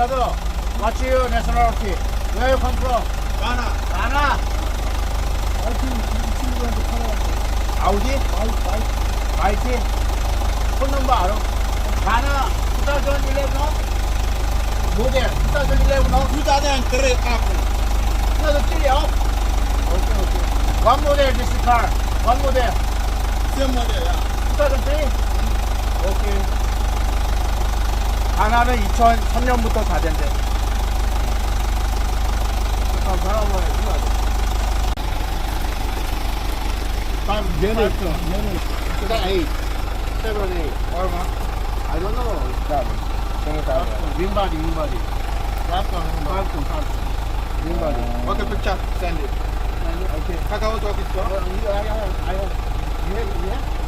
What's your nationality? Where you come from? Ghana. Ghana. 아이티 이 친구한테 팔아야 아우디? 아이 아이 마이티? 폰 넘버 알아? 가나 2011 모델 2011너2003 apple. 하나도 찔려? 오케이 오케이 One model this car One model Same model, yeah. 2003 오케이 가나는 2003년부터 다 된대. 잠깐 바라봐야 돼 얘네 있어. 얘네 있어 2008 7, 8 얼마? I don't know. that 윈바디 윈바디. 윈바디. 윈바디. Okay, picture. Send it. 오케이. Kakao talk is 어, 이거 아야 아야 이해 이해